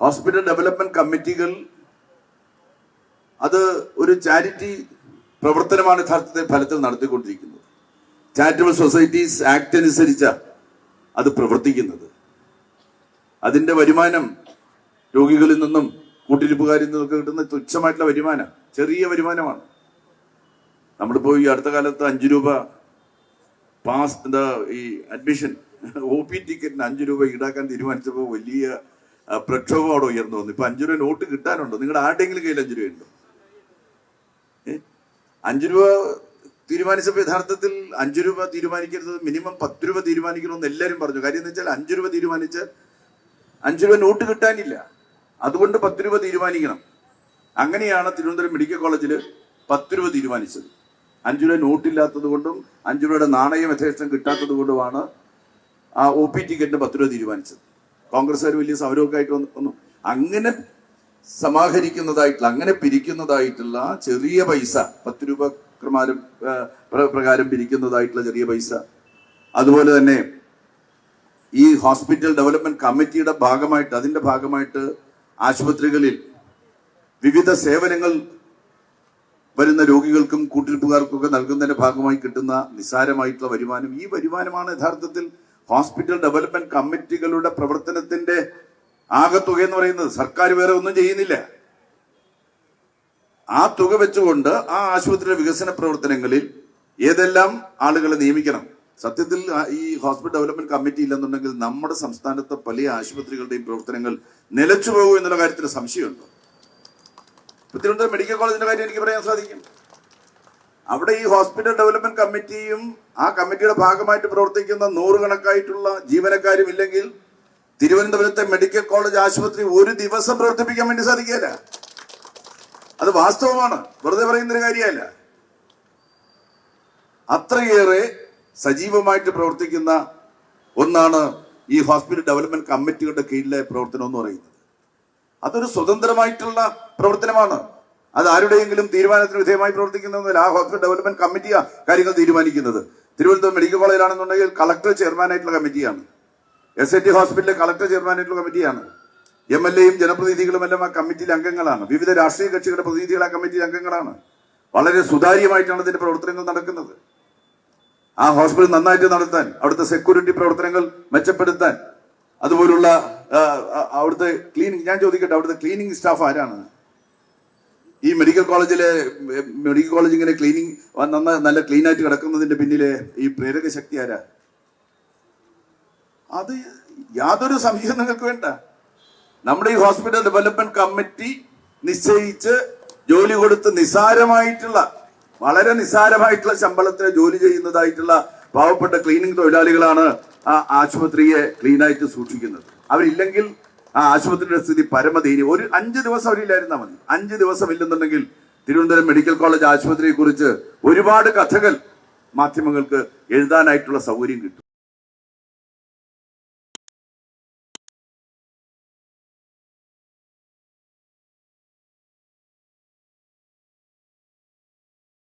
Hospital development കമ്മിറ്റികൾ അത് ഒരു ചാരിറ്റി പ്രവർത്തനമാണ് യഥാർത്ഥത്തിൽ ഫലത്തിൽ നടത്തിക്കൊണ്ടിരിക്കുന്നത്. ചാരിറ്റബിൾ സൊസൈറ്റീസ് ആക്ട് അനുസരിച്ച അത് പ്രവർത്തിക്കുന്നത്. അതിന്റെ വരുമാനം രോഗികളിൽ നിന്നും കൂട്ടിരിപ്പുകാരിൽ നിന്നൊക്കെ കിട്ടുന്ന തുച്ഛമായിട്ടുള്ള വരുമാനം ചെറിയ വരുമാനമാണ്. നമ്മളിപ്പോ ഈ അടുത്ത കാലത്ത് അഞ്ചു രൂപ പാസ് എന്താ ഈ അഡ്മിഷൻ ഒ പി ടിക്കറ്റിന് അഞ്ചു രൂപ ഈടാക്കാൻ തീരുമാനിച്ചപ്പോൾ വലിയ പ്രക്ഷോഭം അവിടെ ഉയർന്നു വന്നു. ഇപ്പൊ അഞ്ചു രൂപ നോട്ട് കിട്ടാനുണ്ടോ? നിങ്ങളുടെ ആരുടെയെങ്കിലും കയ്യിൽ അഞ്ചു രൂപ ഉണ്ടോ? അഞ്ചു രൂപ തീരുമാനിച്ചപ്പോൾ യഥാർത്ഥത്തിൽ അഞ്ചു രൂപ തീരുമാനിക്കരുത് മിനിമം പത്ത് രൂപ തീരുമാനിക്കണമെന്ന് എല്ലാവരും പറഞ്ഞു. കാര്യം എന്ന് വെച്ചാൽ അഞ്ചു രൂപ തീരുമാനിച്ച് അഞ്ചു രൂപ നോട്ട് കിട്ടാനില്ല. അതുകൊണ്ട് പത്ത് രൂപ തീരുമാനിക്കണം. അങ്ങനെയാണ് തിരുവനന്തപുരം മെഡിക്കൽ കോളേജിൽ പത്ത് രൂപ തീരുമാനിച്ചത്. അഞ്ചു രൂപ നോട്ടില്ലാത്തത് കൊണ്ടും അഞ്ചു രൂപയുടെ നാണയം യഥേഷ്ടം കിട്ടാത്തത് കൊണ്ടുമാണ് ആ ഒ പി ടിക്കറ്റിന് പത്ത് രൂപ തീരുമാനിച്ചത്. കോൺഗ്രസ്സുകാർ വലിയ സമരമൊക്കെ ആയിട്ട് വന്നു അങ്ങനെ സമാഹരിക്കുന്നതായിട്ടുള്ള അങ്ങനെ പിരിക്കുന്നതായിട്ടുള്ള ചെറിയ പൈസ പത്ത് രൂപ ക്രമാരം പ്രകാരം പിരിക്കുന്നതായിട്ടുള്ള ചെറിയ പൈസ. അതുപോലെ തന്നെ ഈ ഹോസ്പിറ്റൽ ഡെവലപ്മെന്റ് കമ്മിറ്റിയുടെ ഭാഗമായിട്ട് അതിന്റെ ഭാഗമായിട്ട് ആശുപത്രികളിൽ വിവിധ സേവനങ്ങൾ വരുന്ന രോഗികൾക്കും കൂട്ടിരിപ്പുകാർക്കൊക്കെ നൽകുന്നതിന്റെ ഭാഗമായി കിട്ടുന്ന നിസ്സാരമായിട്ടുള്ള വരുമാനം. ഈ വരുമാനമാണ് യഥാർത്ഥത്തിൽ ഹോസ്പിറ്റൽ ഡെവലപ്മെന്റ് കമ്മിറ്റികളുടെ പ്രവർത്തനത്തിന്റെ ആകത്തുക എന്ന് പറയുന്നത് സർക്കാർ വേറെ ഒന്നും ചെയ്യുന്നില്ല. ആ തുക വെച്ചുകൊണ്ട് ആ ആശുപത്രിയുടെ വികസന പ്രവർത്തനങ്ങളിൽ ഏതെല്ലാം ആളുകളെ നിയമിക്കണം? സത്യത്തിൽ ഈ ഹോസ്പിറ്റൽ ഡെവലപ്മെന്റ് കമ്മിറ്റി ഇല്ലെന്നുണ്ടെങ്കിൽ നമ്മുടെ സംസ്ഥാനത്തെ പല ആശുപത്രികളുടെയും പ്രവർത്തനങ്ങൾ നിലച്ചു പോകും എന്നുള്ള കാര്യത്തിൽ സംശയമുണ്ട്? തിരുവനന്തപുരം മെഡിക്കൽ കോളേജിന്റെ കാര്യം എനിക്ക് പറയാൻ സാധിക്കും. അവിടെ ഈ ഹോസ്പിറ്റൽ ഡെവലപ്മെന്റ് കമ്മിറ്റിയും ആ കമ്മിറ്റിയുടെ ഭാഗമായിട്ട് പ്രവർത്തിക്കുന്ന നൂറുകണക്കായിട്ടുള്ള ജീവനക്കാരും ഇല്ലെങ്കിൽ തിരുവനന്തപുരത്തെ മെഡിക്കൽ കോളേജ് ആശുപത്രി ഒരു ദിവസം പ്രവർത്തിപ്പിക്കാൻ വേണ്ടി സാധിക്കില്ല അത് വാസ്തവമാണ്. വെറുതെ പറയുന്നൊരു കാര്യമല്ല. അത്രയേറെ സജീവമായിട്ട് പ്രവർത്തിക്കുന്ന ഒന്നാണ് ഈ ഹോസ്പിറ്റൽ ഡെവലപ്മെന്റ് കമ്മിറ്റിയുടെ കീഴിലെ പ്രവർത്തനം എന്ന് പറയുന്നത്. അതൊരു സ്വതന്ത്രമായിട്ടുള്ള പ്രവർത്തനമാണ്. അത് ആരുടെയെങ്കിലും തീരുമാനത്തിന് വിധേയമായി പ്രവർത്തിക്കുന്നതല്ല ആ ഹോസ്പിറ്റൽ ഡെവലപ്മെന്റ് കമ്മിറ്റിയാ കാര്യങ്ങൾ തീരുമാനിക്കുന്നത്. തിരുവനന്തപുരം മെഡിക്കൽ കോളേജിലാണെന്നുണ്ടെങ്കിൽ കളക്ടർ ചെയർമാനായിട്ടുള്ള കമ്മിറ്റിയാണ്. എസ് എൻ ടി ഹോസ്പിറ്റലിലെ കളക്ടർ ചെയർമാനായിട്ടുള്ള കമ്മിറ്റിയാണ്. എം എൽ എയും ജനപ്രതിനിധികളും എല്ലാം ആ കമ്മിറ്റിയിലെ അംഗങ്ങളാണ്. വിവിധ രാഷ്ട്രീയ കക്ഷികളുടെ പ്രതിനിധികൾ ആ കമ്മിറ്റിയിലെ അംഗങ്ങളാണ്. വളരെ സുതാര്യമായിട്ടാണ് ഇതിന്റെ പ്രവർത്തനങ്ങൾ നടക്കുന്നത്. ആ ഹോസ്പിറ്റൽ നന്നായിട്ട് നടത്താൻ അവിടുത്തെ സെക്യൂരിറ്റി പ്രവർത്തനങ്ങൾ മെച്ചപ്പെടുത്താൻ അതുപോലുള്ള അവിടുത്തെ ക്ലീനിങ് ഞാൻ ചോദിക്കട്ടെ അവിടുത്തെ ക്ലീനിങ് സ്റ്റാഫ് ആരാണ്? ഈ മെഡിക്കൽ കോളേജിലെ മെഡിക്കൽ കോളേജ് ഇങ്ങനെ ക്ലീനിങ് നന്ന നല്ല ക്ലീൻ ആയിട്ട് കിടക്കുന്നതിന്റെ പിന്നിലെ ഈ പ്രേരക ശക്തി ആരാ? അത് യാതൊരു സംശയം നിങ്ങൾക്ക് വേണ്ട. നമ്മുടെ ഈ ഹോസ്പിറ്റൽ ഡെവലപ്മെന്റ് കമ്മിറ്റി നിശ്ചയിച്ച് ജോലി കൊടുത്ത് നിസാരമായിട്ടുള്ള വളരെ നിസാരമായിട്ടുള്ള ശമ്പളത്തിൽ ജോലി ചെയ്യുന്നതായിട്ടുള്ള പാവപ്പെട്ട ക്ലീനിങ് തൊഴിലാളികളാണ് ആ ആശുപത്രിയെ ക്ലീനായിട്ട് സൂക്ഷിക്കുന്നത്. അവരില്ലെങ്കിൽ ആ ആശുപത്രിയുടെ സ്ഥിതി പരമദയനീയം ഒരു അഞ്ച് ദിവസം അവരില്ലായിരുന്നാൽ മതി. അഞ്ച് ദിവസം ഇല്ലെന്നുണ്ടെങ്കിൽ തിരുവനന്തപുരം മെഡിക്കൽ കോളേജ് ആശുപത്രിയെ കുറിച്ച് ഒരുപാട് കഥകൾ മാധ്യമങ്ങൾക്ക് എഴുതാനായിട്ടുള്ള സൗകര്യം കിട്ടും.